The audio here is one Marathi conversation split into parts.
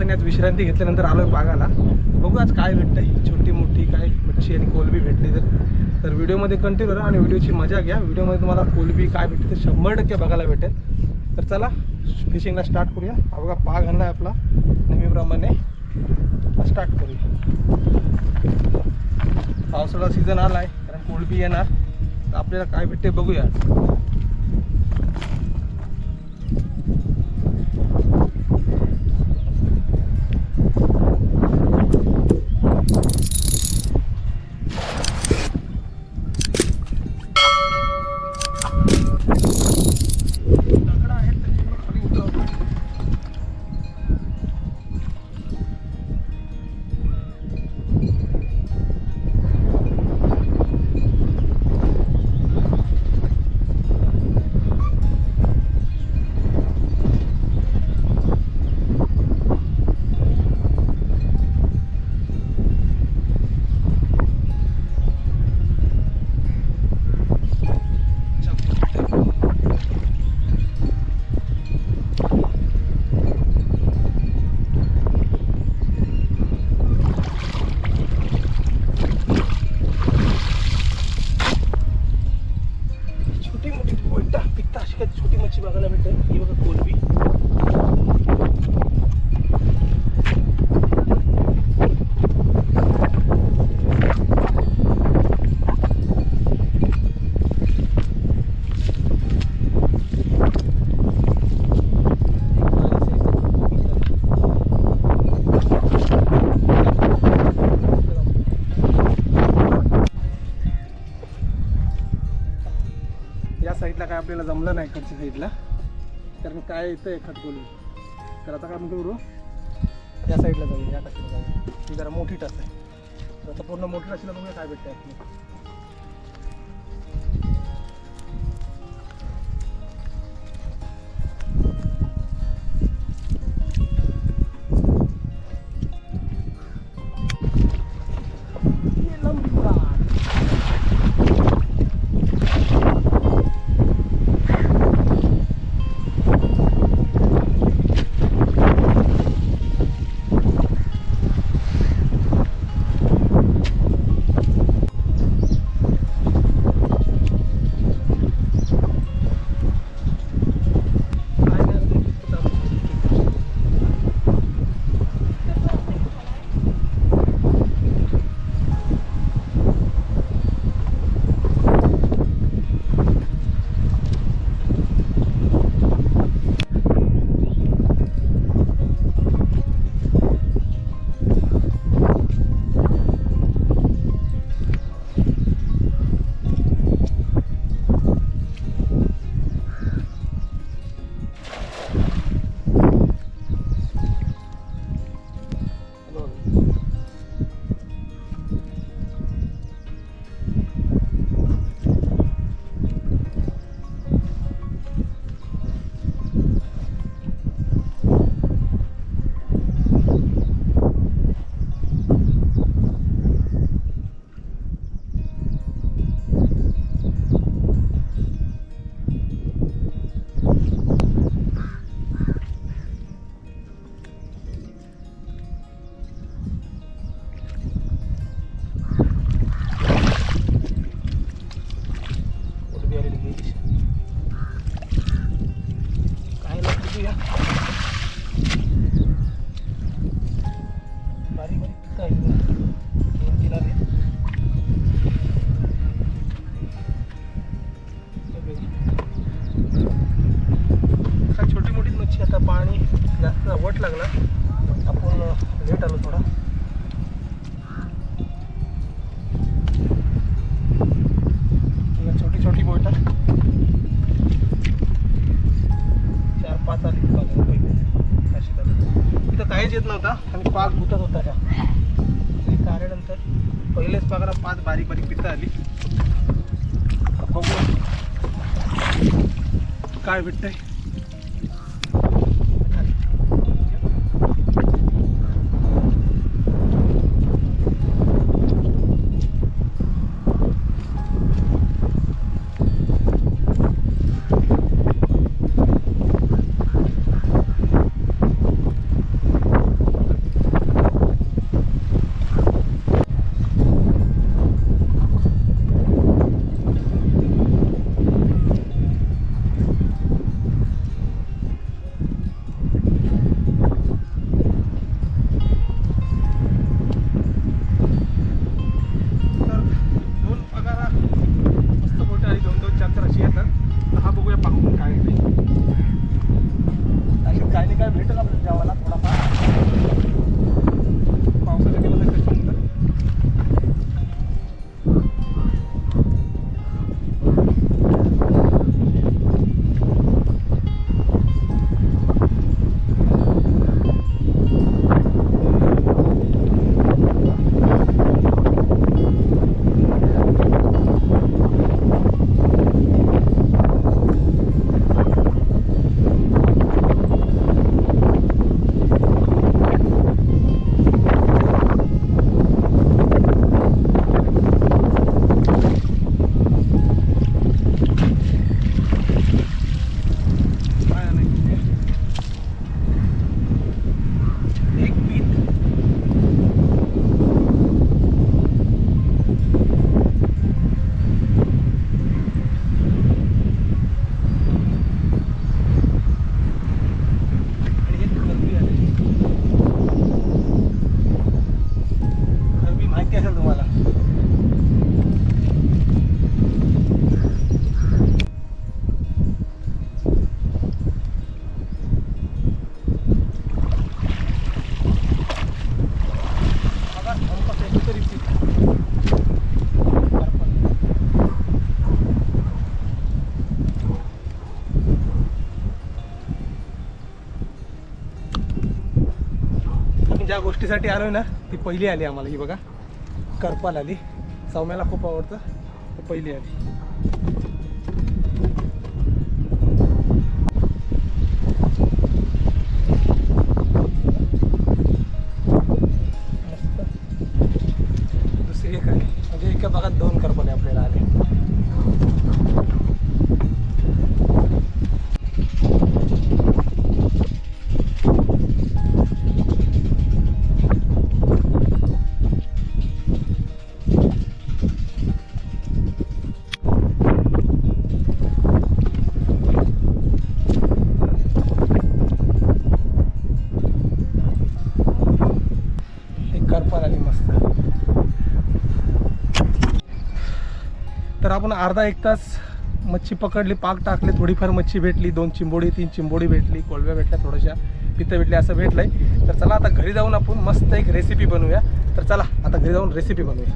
पावसाने आज विश्रांती घेतल्यानंतर आलोय बागाला. बघू आज काय भेटतंय. छोटी मोठी काय मच्छी आणि कोलबी भेटली तर. तर व्हिडिओमध्ये कंटिन्यू राहा आणि व्हिडिओची मजा घ्या. व्हिडिओमध्ये तुम्हाला कोलबी काय भेटते ते शंभर टक्के बघायला भेटेल. तर चला फिशिंगला स्टार्ट करूया. हा बघा पाग आणला आहे आपला. नेहमीप्रमाणे. स्टार्ट करूया. पावसाळा सीझन आला आहे कारण कोळंबी येणार. तर आपल्याला काय भेटते बघूया. साईडला काय आपल्याला जमलं नाही इकडच्या साईडला कारण काय येतं एखाद बोलून तर आता काय म्हणतो करू या साईडला जाऊ या टाकीला जाऊ ही जरा मोठी टाच आहे. तर आता पूर्ण मोठी टाचीला बघूया काय भेटते आपल्याला. छोटी मोठी मच्छी आता पाणी जास्त वट लागला. आपण लेट आलो थोडा. छोटी छोटी बोट चार पाच आली. पाच पहिले इथं काहीच येत नव्हता आणि पाच भुतत होता त्या. आणि काढल्यानंतर पहिलेच पगारा पाच बारीक बारीक पित्त आली. बघू. काय भेटतंय? रेसिपीसाठी आलो ना ती पहिली आली आम्हाला. ही बघा करपाल आली. सौम्याला खूप आवडतं पहिली आली. अर्धा एक तास मच्छी पकडली पाक टाकले थोडीफार मच्छी भेटली दोन चिंबोडी तीन चिंबोडी भेटली कोळव्या भेटल्या थोड्याशा पितं भेटली असं भेटलंय. तर चला आता घरी जाऊन आपण मस्त एक रेसिपी बनवूया. तर चला आता घरी जाऊन रेसिपी बनवूया.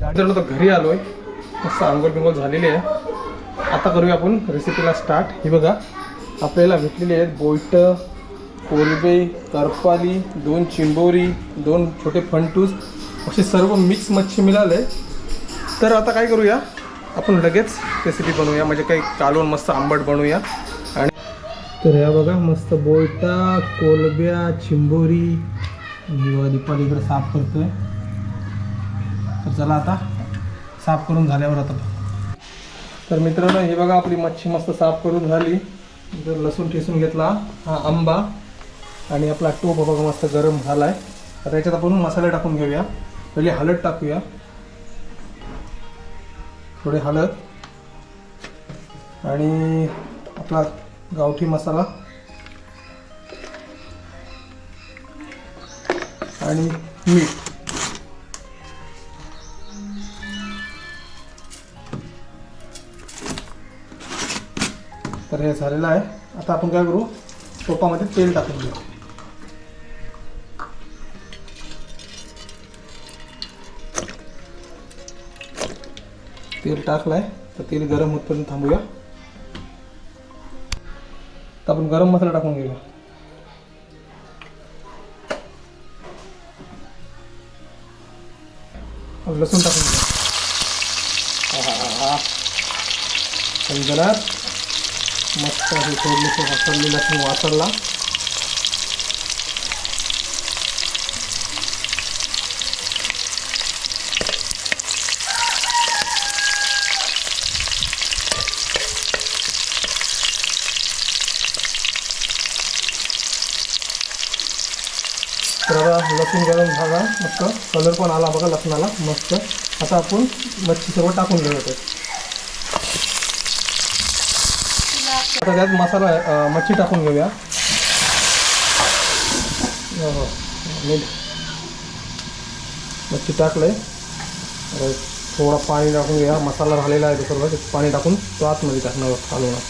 गाडी तर घरी आलोय. मस्त आंघोळ बिंगोळ झालेली आहे. आता करूया आपण रेसिपीला स्टार्ट ही बघा आपल्याला भेटलेली आहेत बोईट कोलबे करपाली दोन चिंबोरी दोन छोटे फंटूस असे सर्व मिक्स मच्छी मिळाले. तर आता काय करूया? आपण लगेच रेसिपी बनवूया. म्हणजे काही कालवण मस्त आंबट बनवूया. आणि तर ह्या बघा मस्त बोयटा कोलब्या चिंबोरी. निवा दीपाली इकडे साफ करतोय. तर चला आता साफ करून झाल्यावर आता तर मित्रांनो हे बघा आपली मच्छी मस्त साफ करून झाली. जर लसूण ठेसून घेतला हा आंबा आणि आपला टोप बघा मस्त गरम झाला आहे तर याच्यात आपण मसाले टाकून घेऊया. पहिले हळद टाकूया. थोडी हळद आणि आपला गावठी मसाला. आणि मीठ. तर हे झालेलं आहे. आता आपण काय करू? टोपामध्ये तेल टाकून घेऊ. तेल टाकलाय. तर तेल गरम होतपर्यंत थांबूया. तर आपण गरम मसाला टाकून घेऊया. लसूण टाकून घेऊया. आहाहा. संगणात मस्त हे सोडले वाचरले लसूण वापरला तर आता लसूण गरम झाला मस्त. कलर पण आला बघा लसणाला मस्त. आता आपण मच्छी सर्व टाकून घेऊया आता त्यात मसाला मच्छी टाकून घेऊया. हो, हो. मच्छी टाकलंय. आहे थोडा पाणी टाकून घ्या. मसाला झालेला आहे तो सर्व. पाणी टाकून तो आतमध्ये टाकणार हलवणार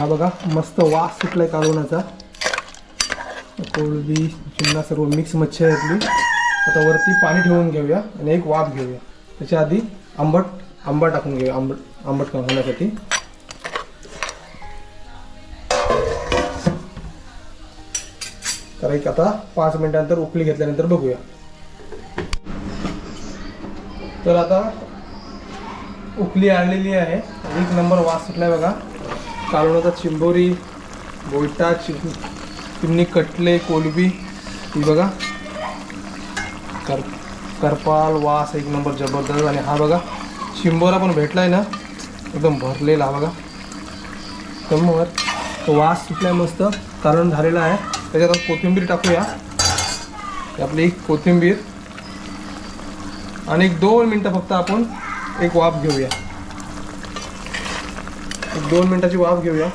हा बघा मस्त वास सुटलाय कालवणाचा कोळबी चिमणा सर्व मिक्स मच्छी घेतली आता वरती पाणी ठेवून घेऊया आणि एक वाफ घेऊया. त्याच्या आधी आंबट आंबा टाकून घेऊया आंबट आंबट होण्यासाठी. तर एक आता पाच मिनिटानंतर उकळी घेतल्यानंतर बघूया. तर आता उकली आलेली आहे. एक नंबर वास सुटलाय बघा. कालवणाचा चिंबोरी बोलटा चिम चिमणी कटले कोलबी ही बघा. कर करपाल वास एक नंबर जबरदस्त आणि हा बघा. चिंबोरा पण भेटलाय ना? एकदम भरलेला हा बघा. समोर तो वास सुटला मस्त. कारण झालेला आहे. त्याच्यात कोथिंबीर टाकूया. आपली आपली कोथिंबीर. आणि एक दोन मिनटं फक्त आपण एक वाफ घेऊया. एक दोन मिनिटाची वाफ घेऊया.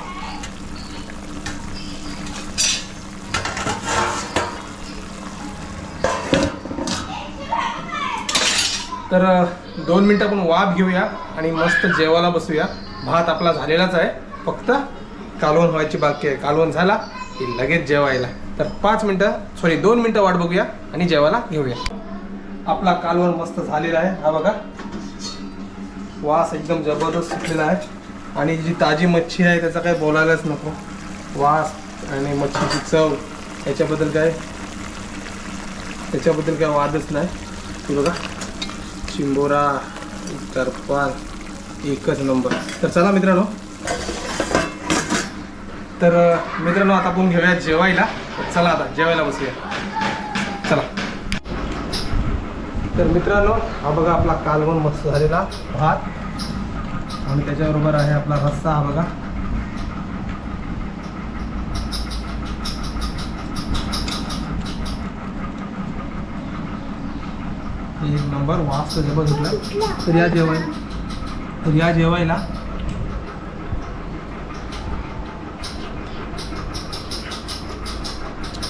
तर दोन मिनटं आपण वाफ घेऊया आणि मस्त जेवायला बसूया. भात आपला झालेलाच आहे. फक्त कालवण व्हायची बाकी आहे. कालवण झाला की लगेच जेवायला. तर पाच मिनटं सॉरी दोन मिनटं वाट बघूया आणि जेवायला घेऊया आपला कालवण मस्त झालेला आहे. हा बघा. वास एकदम जबरदस्त सुटलेला आहे. आणि जी ताजी मच्छी आहे त्याचा काय बोलायलाच नको. वास आणि मच्छीची चव याच्याबद्दल काय? त्याच्याबद्दल काय वादच नाही. तू बघा. चिंबोरा तरपाल एकच नंबर. तर चला मित्रांनो. तर मित्रांनो आता आपण घेऊया जेवायला. चला आता जेवायला बसूया. चला. तर मित्रांनो हा बघा आपला कालवण मस्त झालेला. भात आणि त्याच्याबरोबर आहे आपला रस्सा हा बघा. एक नंबर वास तर जबरदस्त सुटला तर या जेवाय तर या जेवायला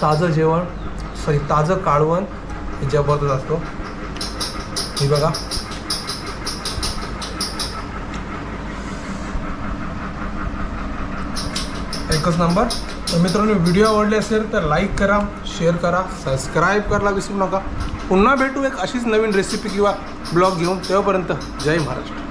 ताजं जेवण सॉरी ताजं काळवण जबरदस्त असतो. हे बघा. एकच नंबर. तर मित्रांनो व्हिडिओ आवडले असेल तर लाईक करा शेअर करा सबस्क्राईब करायला विसरू नका. पुन्हा भेटू एक अशीच नवीन रेसिपी किंवा ब्लॉग घेऊन. तेव्हापर्यंत जय महाराष्ट्र.